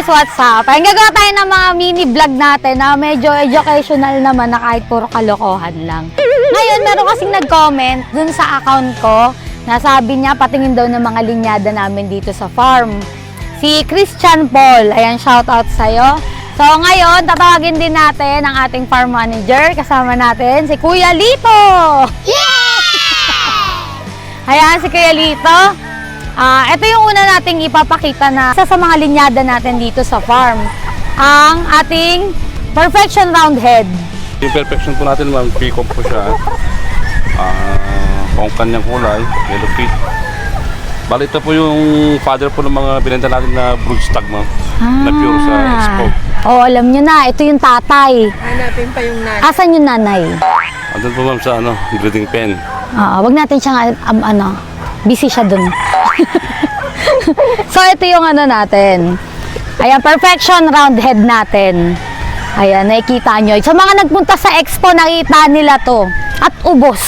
guys, what's up? Ay, gagawa tayo ng mga mini vlog natin na medyo educational naman na kahit puro kalokohan lang. Ngayon, meron kasing nag-comment dun sa account ko na sabi niya patingin daw ng mga linyada namin dito sa farm. Si Christian Paul, ayan, shout out sa'yo. So ngayon, tatawagin din natin ang ating farm manager. Kasama natin si Kuya Lito! Ayan, si Kuya Lito. Ah, ito yung una nating ipapakita na isa sa mga linyada natin dito sa farm. Ang ating Perfection Round Head. Yung perfection po natin, ma'am, peacock po siya. Ah, kung kanyang kulay, yellow feet. Bali, ito po yung father po ng mga binenta natin na broodstag, ma'am. Na pure sa expo. Oh, alam nyo na, ito yung tatay. Hanapin pa yung nanay. Asan yung nanay? Andun po, ma'am, sa ano, breeding pen. Ah, wag natin siyang um, ano, busy siya dun. So ito yung ano natin. Ayan, perfection round head natin. Ayan, nakikita nyo. Sa mga nagpunta sa expo, nakita nila to. At ubos.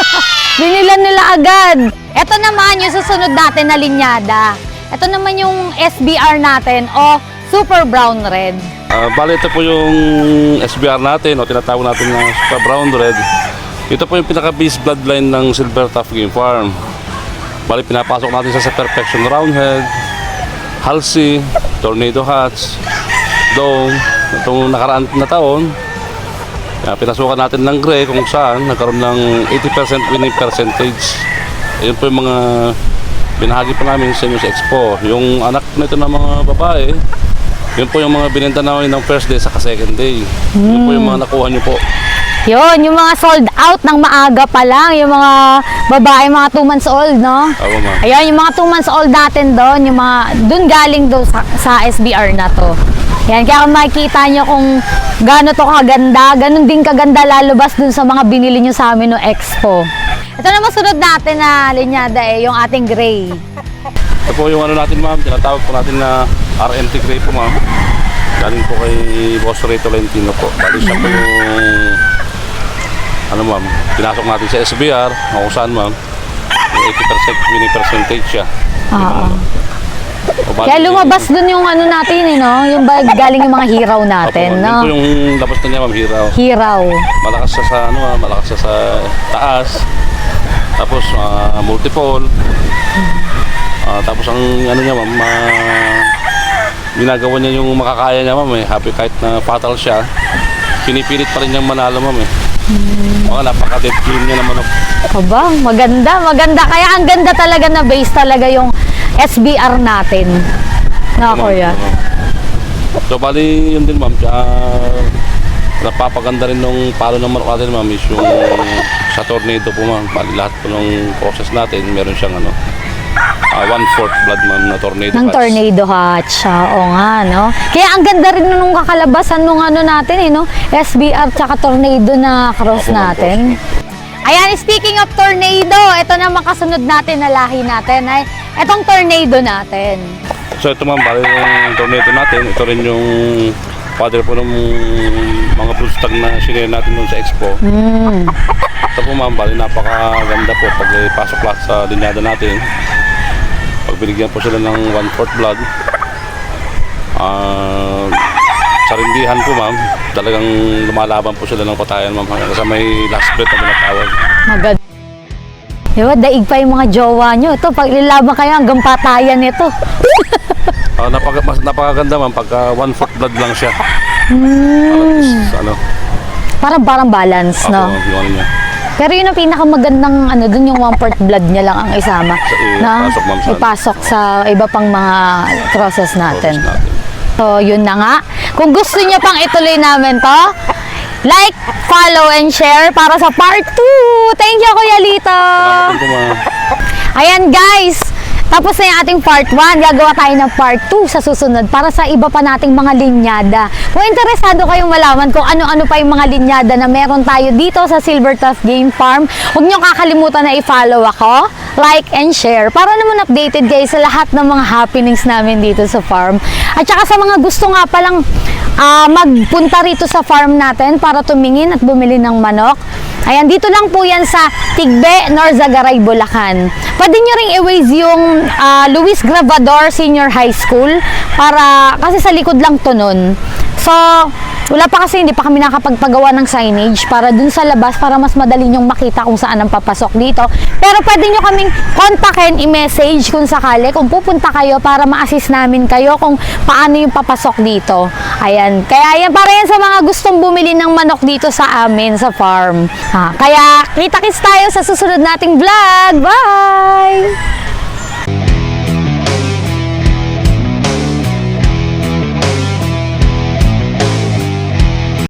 Binilan nila agad. Ito naman yung susunod natin na linyada. Ito naman yung SBR natin o Super Brown Red. Ah, bali, ito po yung SBR natin o tinatawag natin na Super Brown Red. Ito po yung pinaka-base bloodline ng Silver Tuff Game Farm. Bali, pinapasok natin sa, sa Perfection Roundhead, Halsey, Tornado Hats, Dome. Itong nakaraan na taon, pinasukan natin ng gray kung saan nagkaroon ng 80% winning percentage. Ayun po yung mga binahagi pa namin sa inyo sa expo. Yung anak nito ng mga babae, yun po yung mga binenta namin ng first day sa second day. Yun po yung mga nakuha nyo po. Yun, yung mga sold out ng maaga pa lang. Yung mga babae, mga 2 months old, no? Tama ma'am. Ayan, yung mga 2 months old natin doon, yung mga, doon galing doon sa, sa SBR na to. Yan, kaya kung makikita nyo kung gaano to kaganda, ganun din kaganda lalabas doon sa mga binili nyo sa amin no Expo. Ito naman sunod natin na linyada eh, yung ating gray. Ito po yung ano natin ma'am, tinatawag po natin na RMT Gray po ma'am. Galing po kay Boss Ray Tolentino po. Bali siya po yung ano ma'am, pinasok natin sa SBR, kung saan ma'am, yung 80% winning percentage siya. Oo. O, Kaya lumabas doon yung ano natin eh, no? Yung ba, galing yung mga hiraw Opo, natin, Yun no? po yung labas na niya ma'am, hiraw. Hiraw. Malakas siya sa ano, ah, malakas siya sa taas. Tapos ah, multiple. Ah, tapos ang ano niya ma'am, ah, ginagawa niya yung makakaya niya ma'am eh. Happy kahit na fatal siya. Pinipilit pa rin niyang manalo ma'am eh. Mga napaka-dead game niya naman. Aba, maganda, maganda. Kaya ang ganda talaga na base talaga yung SBR natin. Na kuya. So bali yun din ma'am. Uh, napapaganda rin nung palo ng manok natin ma'am is yung sa tornado po ma'am. Bali lahat po ng process natin meron siyang ano ah, one-fourth blood ma'am na tornado. Ng hatch. tornado hatch. Ah, Oo nga, no? Kaya ang ganda rin nung kakalabasan nung ano natin, eh, no? SBR tsaka tornado na cross Opo, ma'am, natin. Ayan, speaking of tornado, ito na makasunod natin na lahi natin. Ay, itong tornado natin. So ito ma'am, bali yung tornado natin, ito rin yung father po ng mga broodstag na sinare natin doon sa expo. Hmm. Ito po ma'am, bali napakaganda po pag pasok lahat sa linyada natin. Binigyan po sila ng one-fourth blood, ah sa rindihan po ma'am, talagang lumalaban po sila ng patayan ma'am. Hanggang sa may last breath na tinatawag. Maganda. Diba, daig pa yung mga jowa nyo. Ito, pag ilaban kayo hanggang patayan nito. Ah, napaka, mas, napakaganda ma'am, pagka one-fourth blood lang siya. Hmm. Ano, Parang parang balance, ako, no? yung ano niya. Pero yun ang pinakamagandang ano dun yung one part blood niya lang ang isama Sa- na ipasok, ma'am, sa- ipasok sa iba pang mga process natin. Process natin. So yun na nga. Kung gusto niyo pang ituloy namin to, like, follow, and share para sa part 2. Thank you, Kuya Lito. Po ma'am. Ayan guys, tapos na yung ating part 1. Gagawa tayo ng part 2 sa susunod para sa iba pa nating mga linyada. Kung interesado kayong malaman kung ano-ano pa yung mga linyada na meron tayo dito sa Silver Tuff Game Farm, huwag nyo kakalimutan na i-follow ako, like and share para naman updated kayo sa lahat ng mga happenings namin dito sa farm. At saka sa mga gusto nga palang ah, magpunta rito sa farm natin para tumingin at bumili ng manok, Ayan, dito lang po yan sa Tigbe, Norzagaray, Bulacan. Pwede nyo ring i-waze yung ah, Luis Gravador Senior High School para, kasi sa likod lang to nun. So, wala pa kasi hindi pa kami nakapagpagawa ng signage para dun sa labas para mas madali nyong makita kung saan ang papasok dito. Pero pwede nyo kaming kontakin, i-message kung sakali kung pupunta kayo para ma-assist namin kayo kung paano yung papasok dito. Ayan. Kaya yan para yan sa mga gustong bumili ng manok dito sa amin sa farm. Ha, kaya kita-kits tayo sa susunod nating vlog. Bye!